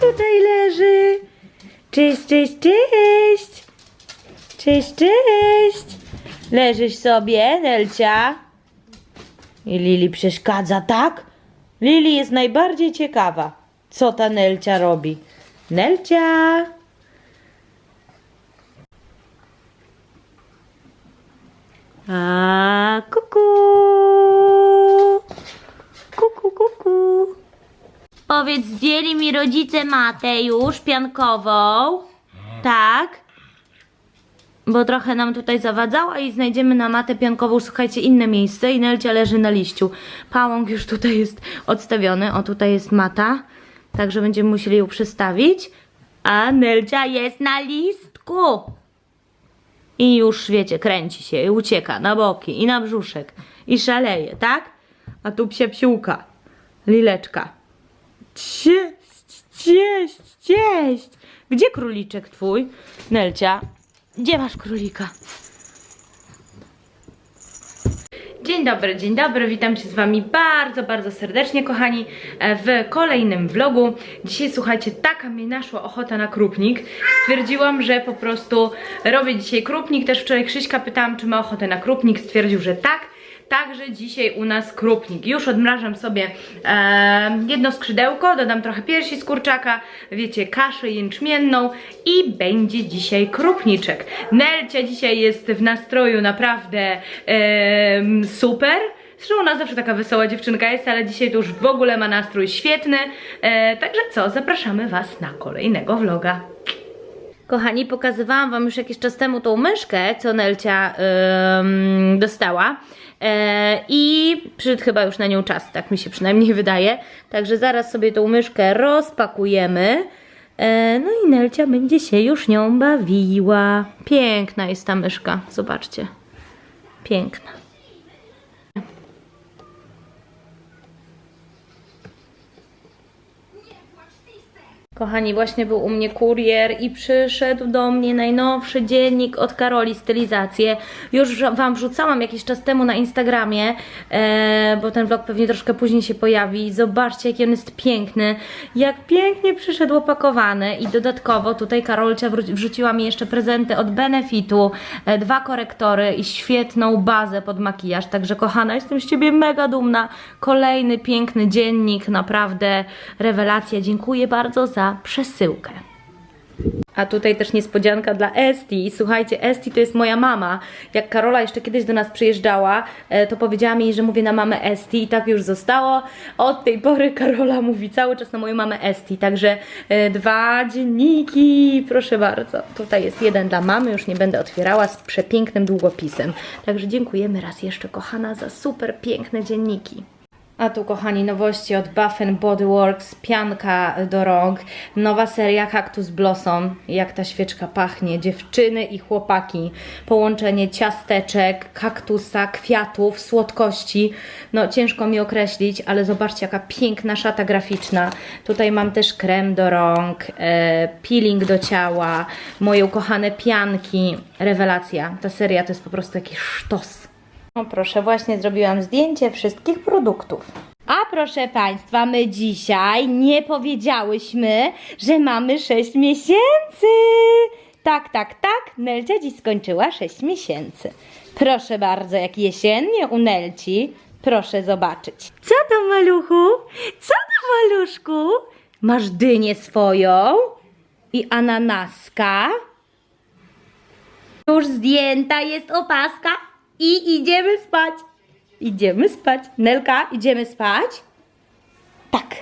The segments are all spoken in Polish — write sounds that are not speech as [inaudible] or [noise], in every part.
tutaj leży. Cześć, cześć, cześć. Cześć, cześć. Leżysz sobie, Nelcia? I Lili przeszkadza, tak? Lili jest najbardziej ciekawa, co ta Nelcia robi. Nelcia! A kuku! Kuku, kuku. Powiedz, zdjęli mi rodzice matę już piankową. Tak? Bo trochę nam tutaj zawadzała i znajdziemy na matę piankową, słuchajcie, inne miejsce i Nelcia leży na liściu. Pałąk już tutaj jest odstawiony. O, tutaj jest mata. Także będziemy musieli ją przestawić. A Nelcia jest na listku. I już, wiecie, kręci się i ucieka na boki i na brzuszek. I szaleje, tak? A tu psia psiółka. Lileczka. Cześć, cześć, cześć. Gdzie króliczek twój? Nelcia, gdzie masz królika? Dzień dobry, dzień dobry, witam się z Wami bardzo, bardzo serdecznie, kochani, e, w kolejnym vlogu. Dzisiaj, słuchajcie, taka mi naszła ochota na krupnik. Stwierdziłam, że po prostu robię dzisiaj krupnik. Też wczoraj Krzyśka pytałam, czy ma ochotę na krupnik. Stwierdził, że tak. Także dzisiaj u nas krupnik. Już odmrażam sobie e, jedno skrzydełko, dodam trochę piersi z kurczaka, wiecie, kaszę jęczmienną i będzie dzisiaj krupniczek. Nelcia dzisiaj jest w nastroju naprawdę e, super. Zresztą ona zawsze taka wesoła dziewczynka jest, ale dzisiaj to już w ogóle ma nastrój świetny. E, także co, zapraszamy Was na kolejnego vloga. Kochani, pokazywałam Wam już jakiś czas temu tą myszkę, co Nelcia ym, dostała. E, I przyszedł chyba już na nią czas, tak mi się przynajmniej [laughs] wydaje. Także zaraz sobie tą myszkę rozpakujemy. E, no i Nelcia będzie się już nią bawiła. Piękna jest ta myszka, zobaczcie. Piękna. Kochani, właśnie był u mnie kurier i przyszedł do mnie najnowszy dziennik od Karoli Stylizację. Już Wam wrzucałam jakiś czas temu na Instagramie, e, bo ten vlog pewnie troszkę później się pojawi. Zobaczcie, jaki on jest piękny. Jak pięknie przyszedł opakowany i dodatkowo tutaj Karolcia wrzuciła mi jeszcze prezenty od Benefitu, e, dwa korektory i świetną bazę pod makijaż. Także kochana, jestem z Ciebie mega dumna. Kolejny piękny dziennik, naprawdę rewelacja. Dziękuję bardzo za przesyłkę. A tutaj też niespodzianka dla Esti. Słuchajcie, Esti to jest moja mama. Jak Karola jeszcze kiedyś do nas przyjeżdżała, e, to powiedziała mi, że mówię na mamę Esti i tak już zostało. Od tej pory Karola mówi cały czas na moją mamę Esti. Także e, dwa dzienniki, proszę bardzo. Tutaj jest jeden dla mamy, już nie będę otwierała, z przepięknym długopisem. Także dziękujemy raz jeszcze, kochana, za super piękne dzienniki. A tu kochani, nowości od Bath Body Works, pianka do rąk, nowa seria Cactus Blossom, jak ta świeczka pachnie, dziewczyny i chłopaki, połączenie ciasteczek, kaktusa, kwiatów, słodkości, no ciężko mi określić, ale zobaczcie jaka piękna szata graficzna, tutaj mam też krem do rąk, e, peeling do ciała, moje ukochane pianki, rewelacja, ta seria to jest po prostu jakiś sztos. No proszę, właśnie zrobiłam zdjęcie wszystkich produktów. A proszę Państwa, my dzisiaj nie powiedziałyśmy, że mamy 6 miesięcy. Tak, tak, tak, Nelcia dziś skończyła 6 miesięcy. Proszę bardzo, jak jesiennie u Nelci. Proszę zobaczyć. Co to, maluchu? Co to, maluszku? Masz dynię swoją i ananaska. Już zdjęta jest opaska i idziemy spać. Idziemy spać. Nelka, idziemy spać? Tak.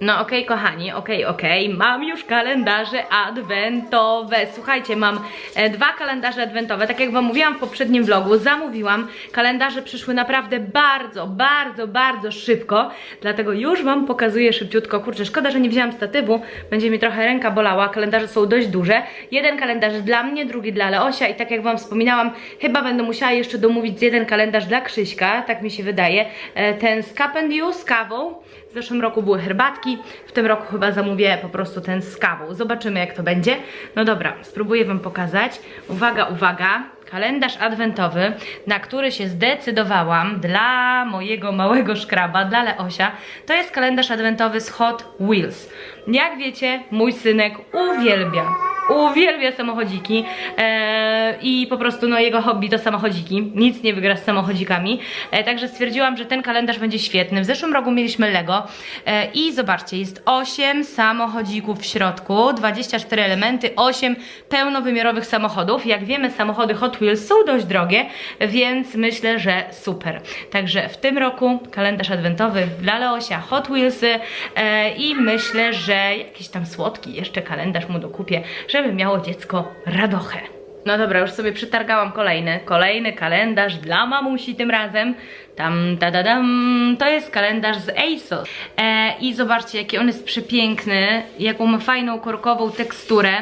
No okej, kochani, okej, okej. Mam już kalendarze adwentowe. Słuchajcie, mam e, dwa kalendarze adwentowe. Tak jak Wam mówiłam w poprzednim vlogu, zamówiłam. Kalendarze przyszły naprawdę bardzo, bardzo, bardzo szybko. Dlatego już Wam pokazuję szybciutko. Kurczę, szkoda, że nie wzięłam statywu. Będzie mi trochę ręka bolała. Kalendarze są dość duże. Jeden kalendarz dla mnie, drugi dla Leosia. I tak jak Wam wspominałam, chyba będę musiała jeszcze domówić jeden kalendarz dla Krzyśka. Tak mi się wydaje. E, Ten z You, z kawą. Zeszłym roku były herbatki, w tym roku chyba zamówię po prostu ten z kawą. Zobaczymy jak to będzie. No dobra, spróbuję Wam pokazać. Uwaga, uwaga. Kalendarz adwentowy, na który się zdecydowałam dla mojego małego szkraba, dla Leosia. To jest kalendarz adwentowy z Hot Wheels. Jak wiecie, mój synek uwielbia uwielbia samochodziki e, i po prostu no jego hobby to samochodziki, nic nie wygra z samochodzikami, e, także stwierdziłam, że ten kalendarz będzie świetny. W zeszłym roku mieliśmy Lego e, i zobaczcie, jest 8 samochodzików w środku, 24 elementy, 8 pełnowymiarowych samochodów. Jak wiemy samochody Hot Wheels są dość drogie, więc myślę, że super. Także w tym roku kalendarz adwentowy dla Leosia Hot Wheelsy e, i myślę, że jakiś tam słodki jeszcze kalendarz mu dokupię, żeby miało dziecko radochę. No dobra, już sobie przytargałam kolejny, kolejny kalendarz dla mamusi tym razem. Tam, da, da, dam. To jest kalendarz z ASOS. E, I zobaczcie, jaki on jest przepiękny, jaką ma fajną korkową teksturę.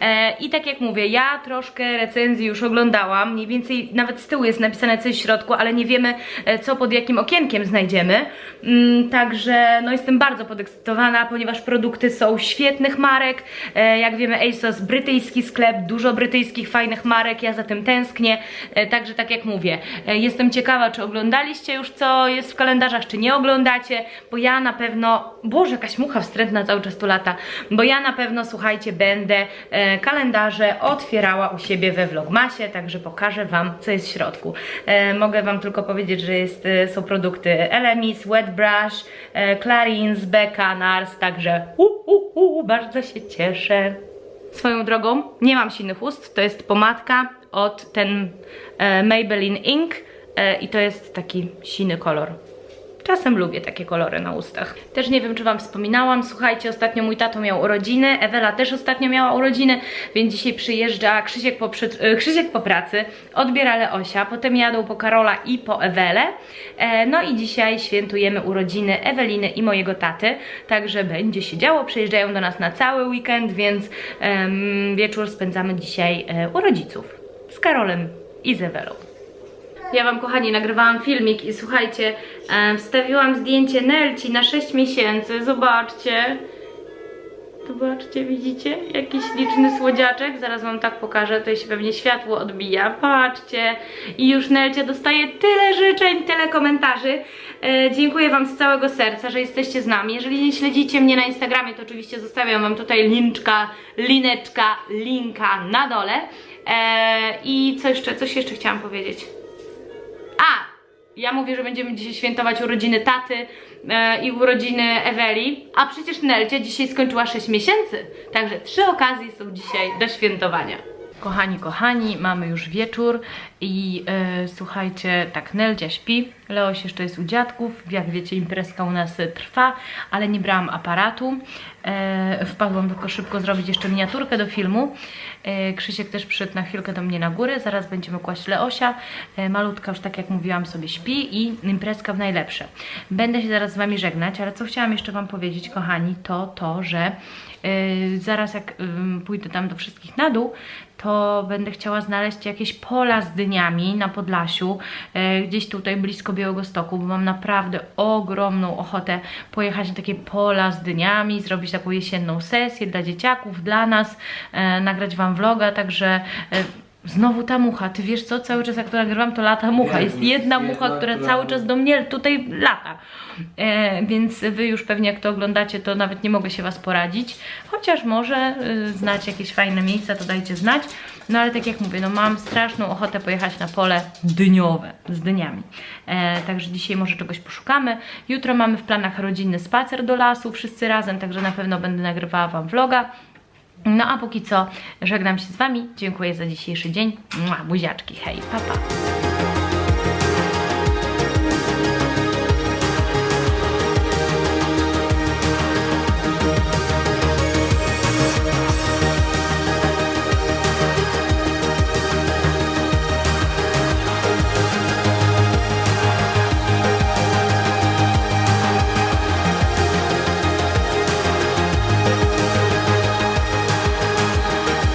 E, I tak jak mówię, ja troszkę recenzji już oglądałam, mniej więcej nawet z tyłu jest napisane coś w środku, ale nie wiemy, e, co pod jakim okienkiem znajdziemy. Mm, także no jestem bardzo podekscytowana, ponieważ produkty są świetnych marek. E, jak wiemy, ASOS brytyjski sklep, dużo brytyjskich fajnych marek, ja za tym tęsknię. E, także tak jak mówię, e, jestem ciekawa, czy oglądaliście już co jest w kalendarzach, czy nie oglądacie, bo ja na pewno, Boże, jakaś mucha wstrętna cały czas tu lata, bo ja na pewno, słuchajcie, będę e, kalendarze otwierała u siebie we Vlogmasie, także pokażę Wam, co jest w środku. E, mogę Wam tylko powiedzieć, że jest, e, są produkty Elemis, Wet Brush, e, Clarins, Becca, Nars, także u, u, u, bardzo się cieszę. Swoją drogą, nie mam silnych ust, to jest pomadka od ten e, Maybelline Ink i to jest taki siny kolor. Czasem lubię takie kolory na ustach. Też nie wiem, czy Wam wspominałam, słuchajcie, ostatnio mój tato miał urodziny, Ewela też ostatnio miała urodziny, więc dzisiaj przyjeżdża Krzysiek po, przy, e, Krzysiek po pracy, odbiera Leosia, potem jadą po Karola i po Ewelę, e, no i dzisiaj świętujemy urodziny Eweliny i mojego taty, także będzie się działo, przyjeżdżają do nas na cały weekend, więc wieczór spędzamy dzisiaj e, u rodziców z Karolem i z Ewelą. Ja Wam, kochani, nagrywałam filmik i słuchajcie, wstawiłam zdjęcie Nelci na 6 miesięcy. Zobaczcie. Zobaczcie, widzicie? Jakiś liczny słodziaczek. Zaraz Wam tak pokażę, tutaj się pewnie światło odbija. Patrzcie. I już Nelcia dostaje tyle życzeń, tyle komentarzy. E, dziękuję Wam z całego serca, że jesteście z nami. Jeżeli nie śledzicie mnie na Instagramie, to oczywiście zostawiam Wam tutaj linczka, lineczka, linka na dole. E, I co jeszcze, coś jeszcze chciałam powiedzieć. Ja mówię, że będziemy dzisiaj świętować urodziny taty e, i urodziny Eweli, a przecież Nelcia dzisiaj skończyła 6 miesięcy. Także trzy okazje są dzisiaj do świętowania. Kochani, kochani, mamy już wieczór i e, słuchajcie, tak Nelcia śpi, Leoś jeszcze jest u dziadków, jak wiecie imprezka u nas e, trwa, ale nie brałam aparatu, e, wpadłam tylko szybko zrobić jeszcze miniaturkę do filmu, e, Krzysiek też przyszedł na chwilkę do mnie na górę, zaraz będziemy kłaść Leosia, e, malutka już tak jak mówiłam sobie śpi i imprezka w najlepsze. Będę się zaraz z Wami żegnać, ale co chciałam jeszcze Wam powiedzieć, kochani, to to, że zaraz jak pójdę tam do wszystkich na dół, to będę chciała znaleźć jakieś pola z dyniami na Podlasiu, gdzieś tutaj blisko Białegostoku, bo mam naprawdę ogromną ochotę pojechać na takie pola z dyniami, zrobić taką jesienną sesję dla dzieciaków, dla nas, yy, nagrać Wam vloga, także yy, Znowu ta mucha, ty wiesz co, cały czas jak to nagrywam, to lata mucha. Jest jedna mucha, która cały czas do mnie tutaj lata. E, więc wy już pewnie jak to oglądacie, to nawet nie mogę się was poradzić. Chociaż może y, znacie jakieś fajne miejsca, to dajcie znać. No ale tak jak mówię, no mam straszną ochotę pojechać na pole dyniowe z dyniami. E, także dzisiaj może czegoś poszukamy. Jutro mamy w planach rodzinny spacer do lasu, wszyscy razem, także na pewno będę nagrywała wam vloga. No a póki co żegnam się z Wami. Dziękuję za dzisiejszy dzień. Mua, Buziaczki, hej, papa. Pa.